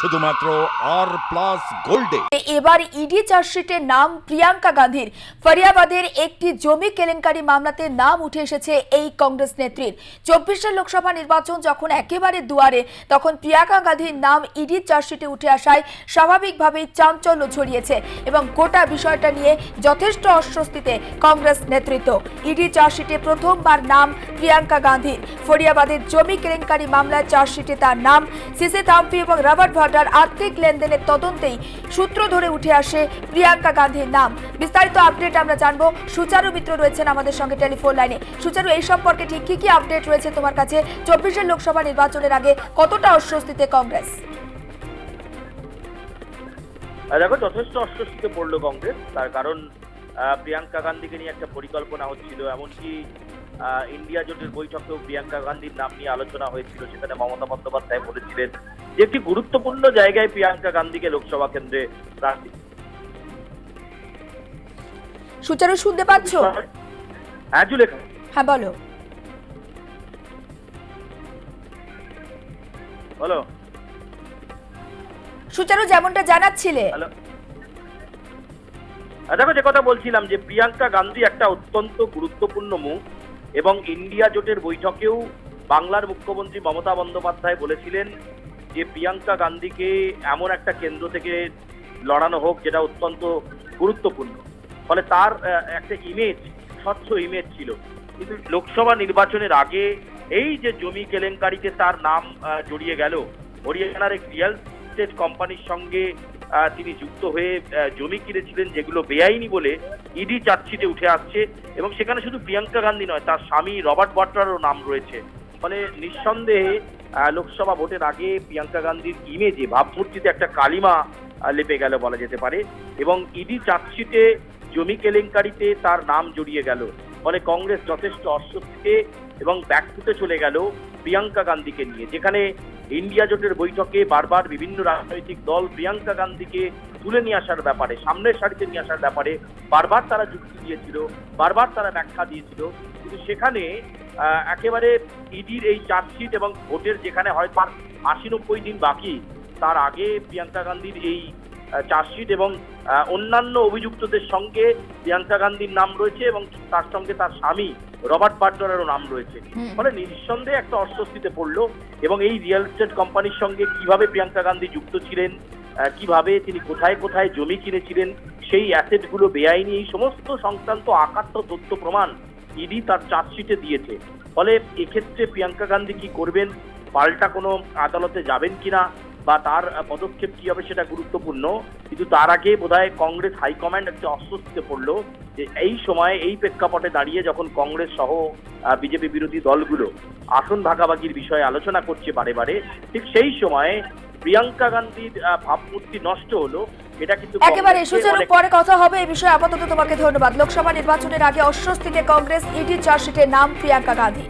শুধুমাত্র আর প্লাস গোল্ডে এবার ইডি চার্জশিটের নাম প্রিয়াঙ্কা গান্ধীর। ফরিয়াবাদের একটি জমি কেলেঙ্কারি মামলাতে নাম উঠে এসেছে এই কংগ্রেস নেত্রীর। চব্বিশের লোকসভা নির্বাচন যখন একেবারে দুয়ারে, তখন প্রিয়াঙ্কা গান্ধীর নাম ইডি চার্জশিটে উঠে আসায় স্বাভাবিকভাবেই চাঞ্চল্য ছড়িয়েছে এবং গোটা বিষয়টা নিয়ে যথেষ্ট অস্বস্তিতে কংগ্রেস নেতৃত্ব। ইডি চার্জশিটে প্রথমবার নাম প্রিয়াঙ্কা গান্ধীর। ফরিয়াবাদের জমি কেলেঙ্কারি মামলায় চার্জশিটে তার নাম, সিসি থাম্পি এবং রবার্ট ভাডার আর্থিক লেনদেনের তদন্তেই সূত্র ধরে উঠে আসে প্রিয়াঙ্কা গান্ধীর নাম। বিস্তারিত আপডেট আমরা জানব। সুচারু মিত্র রয়েছেন আমাদের সঙ্গে টেলিফোন লাইনে। সুচারু, এই সম্পর্কে ঠিক কি কি আপডেট রয়েছে তোমার কাছে? চব্বিশের লোকসভা নির্বাচনের আগে কতটা অস্বস্তিতে কংগ্রেস? দেখো, যথেষ্ট অস্বস্তিতে পড়ল কংগ্রেস। তার কারণ প্রিয়াঙ্কা গান্ধীকে নিয়ে একটা পরিকল্পনা হচ্ছিল, এমনকি ইন্ডিয়া জোটের বৈঠকেও প্রিয়াঙ্কা গান্ধীর নাম নিয়ে আলোচনা হয়েছিল, সেখানে মমতা বন্দ্যোপাধ্যায় বলেছিলেন যে একটি গুরুত্বপূর্ণ জায়গায় প্রিয়াঙ্কা গান্ধীকে লোকসভা কেন্দ্রে প্রার্থী সুচারু শুনতে পাচ্ছ? হ্যাঁ জুলেখা। হ্যাঁ বলো। বলো। সুচারু যেমনটা জানাচ্ছিলে। হ্যালো। দেখো যে কথা বলছিলাম যে প্রিয়াঙ্কা গান্ধী একটা অত্যন্ত গুরুত্বপূর্ণ মুখ এবং ইন্ডিয়া জোটের বৈঠকেও বাংলার মুখ্যমন্ত্রী মমতা বন্দ্যোপাধ্যায় বলেছিলেন যে প্রিয়াঙ্কা গান্ধীকে এমন একটা কেন্দ্র থেকে লড়ানো হোক যেটা অত্যন্ত গুরুত্বপূর্ণ। ফলে তার একটা ইমেজ স্বচ্ছ ইমেজ ছিল। কিন্তু লোকসভা নির্বাচনের আগে এই যে জমি কেলেঙ্কারিতে তার নাম জড়িয়ে গেল, হরিয়ানার এক রিয়েল এস্টেট কোম্পানির সঙ্গে তিনি যুক্ত হয়ে জমি কিনেছিলেন যেগুলো বেআইনি বলে ইডি চার্জশিটে উঠে আসছে এবং সেখানে শুধু প্রিয়াঙ্কা গান্ধী নয়, তার স্বামী রবার্ট বাট্রারও নাম রয়েছে। ফলে নিঃসন্দেহে লোকসভা ভোটের আগে প্রিয়াঙ্কা গান্ধীর ইমেজে ভাবমূর্তিতে একটা কালিমা লেপে গেল বলা যেতে পারে এবং ইডি চার্জশিটে জমি কেলেঙ্কারিতে তার নাম জড়িয়ে গেল। ফলে কংগ্রেস যথেষ্ট অস্বস্তিতে এবং ব্যাকফুটে চলে গেল প্রিয়াঙ্কা গান্ধীকে নিয়ে। যেখানে ইন্ডিয়া জোটের বৈঠকে বারবার বিভিন্ন রাজনৈতিক দল প্রিয়াঙ্কা গান্ধীকে তুলে নিয়ে আসার ব্যাপারে, সামনের সারিতে নিয়ে আসার ব্যাপারে বারবার তারা যুক্তি দিয়েছিল, বারবার তারা ব্যাখ্যা দিয়েছিল। কিন্তু সেখানে একেবারে ইডির এই চার্জশিট এবং ভোটের যেখানে হয় আর আশি নব্বই দিন বাকি তার আগে প্রিয়াঙ্কা গান্ধীর এই চার্জশিট এবং অন্যান্য অভিযুক্তদের সঙ্গে প্রিয়াঙ্কা গান্ধীর নাম রয়েছে এবং তার সঙ্গে তার স্বামী রবার্ট বার্ডারেরও নাম রয়েছে। ফলে নিঃসন্দেহে একটা অস্বস্তিতে পড়ল এবং এই রিয়েল এস্টেট কোম্পানির সঙ্গে কীভাবে প্রিয়াঙ্কা গান্ধী যুক্ত ছিলেন কীভাবে তিনি কোথায় কোথায় জমি কিনেছিলেন সেই অ্যাসেটগুলো বেআইনি এই সমস্ত সংক্রান্ত আকাত্ত তথ্য প্রমাণ ইডি তার চার্জশিটে দিয়েছে। ফলে এক্ষেত্রে প্রিয়াঙ্কা গান্ধী কি করবেন, পাল্টা কোনো আদালতে যাবেন কিনা, বা তার পদক্ষেপ কি হবে সেটা গুরুত্বপূর্ণ। কিন্তু তার আগে বোধহয় কংগ্রেস হাইকমান্ড একটা অস্বস্তিতে পড়ল যে এই সময়ে এই প্রেক্ষাপটে দাঁড়িয়ে যখন কংগ্রেস সহ বিজেপি বিরোধী দলগুলো আসন ভাগাভাগির বিষয়ে আলোচনা করছে বারে বারে, ঠিক সেই সময়ে প্রিয়াঙ্কা গান্ধীর ভাবমূর্তি নষ্ট হলো এটা কিন্তু একেবারে সূচনার পরে কথা হবে এই বিষয়ে আপাতত তোমাকে ধন্যবাদ। লোকসভা নির্বাচনের আগে অস্বস্তিতে কংগ্রেস ইডি চার্জশিটের নাম প্রিয়াঙ্কা গান্ধী।